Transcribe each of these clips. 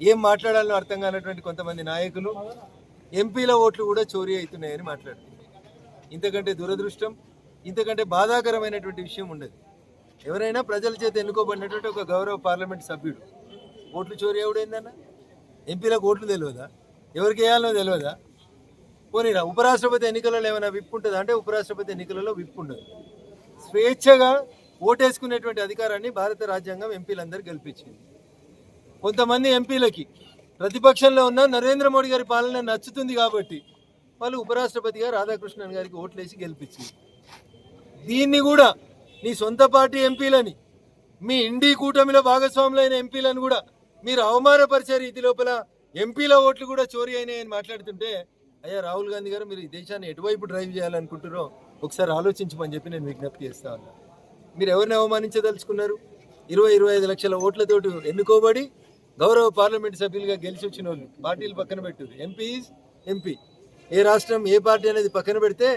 ఏం మాట్లాడాలో అర్థం కానటువంటి కొంతమంది నాయకులు ఎంపీల ఓట్లు కూడా చోరీ అవుతున్నాయని మాట్లాడుతున్నారు. ఇంతకంటే దురదృష్టం ఇంతకంటే బాధాకరమైనటువంటి విషయం ఉండదు. ఎవరైనా ప్రజల చేత ఎన్నుకోబడినటువంటి ఒక గౌరవ పార్లమెంట్ సభ్యుడు ఓట్లు చోరీ ఎవడైందన్న ఎంపీలకు ఓట్లు తెలియదా? ఎవరికి వేయాలనో తెలియదా? పోనీరా ఉపరాష్ట్రపతి ఎన్నికలలో ఏమైనా విప్పు ఉంటుందా? అంటే ఉపరాష్ట్రపతి ఎన్నికలలో విప్పు ఉండదు. స్వేచ్ఛగా ఓటేసుకునేటువంటి అధికారాన్ని భారత రాజ్యాంగం ఎంపీలందరూ గెలిపించింది. కొంతమంది ఎంపీలకి ప్రతిపక్షంలో ఉన్న నరేంద్ర మోడీ గారి పాలన నచ్చుతుంది కాబట్టి వాళ్ళు ఉపరాష్ట్రపతిగా రాధాకృష్ణన్ గారికి ఓట్లేసి గెలిపించింది. దీన్ని కూడా నీ సొంత పార్టీ ఎంపీలని మీ ఇండి కూటమిలో భాగస్వాములైన ఎంపీలను కూడా మీరు అవమానపరిచే రీతి లోపల ఎంపీల ఓట్లు కూడా చోరీ అయినాయని మాట్లాడుతుంటే అయ్యా రాహుల్ గాంధీ గారు మీరు ఈ దేశాన్ని ఎటువైపు డ్రైవ్ చేయాలనుకుంటున్నారో ఒకసారి ఆలోచించమని చెప్పి నేను విజ్ఞప్తి చేస్తా ఉన్నా. మీరు ఎవరిని అవమానించదలుచుకున్నారు? ఇరవై ఇరవై ఐదు లక్షల ఓట్లతోటి ఎన్నుకోబడి గౌరవ పార్లమెంట్ సభ్యులుగా గెలిచి వచ్చిన వాళ్ళు పార్టీలు పక్కన పెట్టారు ఎంపీ ఎంపీ ఏ రాష్ట్రం ఏ పార్టీ అనేది పక్కన పెడితే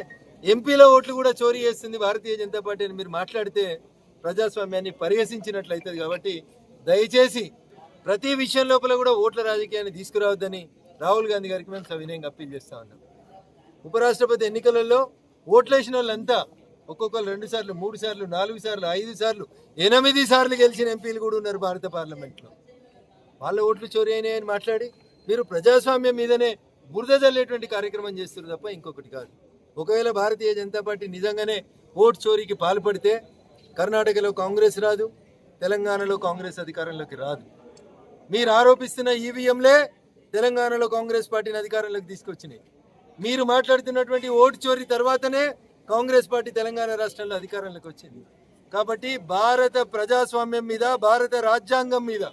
ఎంపీల ఓట్లు కూడా చోరీ చేస్తుంది భారతీయ జనతా పార్టీ అని మీరు మాట్లాడితే ప్రజాస్వామ్యాన్ని పరిహసించినట్లయితుంది కాబట్టి దయచేసి ప్రతి విషయం లోపల కూడా ఓట్ల రాజకీయాన్ని తీసుకురావద్దని రాహుల్ గాంధీ గారికి మేము సవినయంగా అప్పీల్ చేస్తా ఉన్నాం. ఉపరాష్ట్రపతి ఎన్నికలలో ఓట్లేసిన వాళ్ళంతా ఒక్కొక్కరు రెండు సార్లు మూడు సార్లు నాలుగు సార్లు ఐదు సార్లు ఎనిమిది సార్లు గెలిచిన ఎంపీలు కూడా ఉన్నారు భారత పార్లమెంట్లో. వాళ్ళ ఓట్లు చోరీ అయినాయని మాట్లాడి మీరు ప్రజాస్వామ్యం మీదనే బురద జల్లేటువంటి కార్యక్రమం చేస్తున్నారు తప్ప ఇంకొకటి కాదు. ఒకవేళ భారతీయ జనతా పార్టీ నిజంగానే ఓటు చోరీకి పాల్పడితే కర్ణాటకలో కాంగ్రెస్ రాదు తెలంగాణలో కాంగ్రెస్ అధికారంలోకి రాదు. మీరు ఆరోపిస్తున్న ఈవీఎంలే తెలంగాణలో కాంగ్రెస్ పార్టీని అధికారంలోకి తీసుకొచ్చినాయి. మీరు మాట్లాడుతున్నటువంటి ఓటు చోరీ తర్వాతనే కాంగ్రెస్ పార్టీ తెలంగాణ రాష్ట్రంలో అధికారంలోకి వచ్చింది. కాబట్టి భారత ప్రజాస్వామ్యం మీద భారత రాజ్యాంగం మీద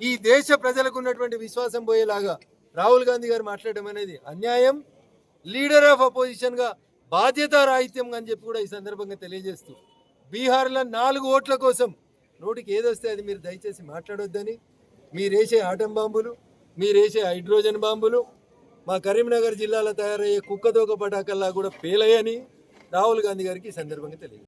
ఈ దేశ ప్రజలకు ఉన్నటువంటి విశ్వాసం పోయేలాగా రాహుల్ గాంధీ గారు మాట్లాడడం అనేది అన్యాయం. లీడర్ ఆఫ్ అపోజిషన్గా బాధ్యత రాహిత్యం అని చెప్పి కూడా ఈ సందర్భంగా తెలియజేస్తూ బీహార్లో నాలుగు ఓట్ల కోసం నోటికి ఏదొస్తే అది మీరు దయచేసి మాట్లాడొద్దని మీరేసే ఆటం బాంబులు మీరేసే హైడ్రోజన్ బాంబులు మా కరీంనగర్ జిల్లాలో తయారయ్యే కుక్కతోక పటాకల్లా కూడా పేలయని రాహుల్ గాంధీ గారికి ఈ సందర్భంగా తెలియదు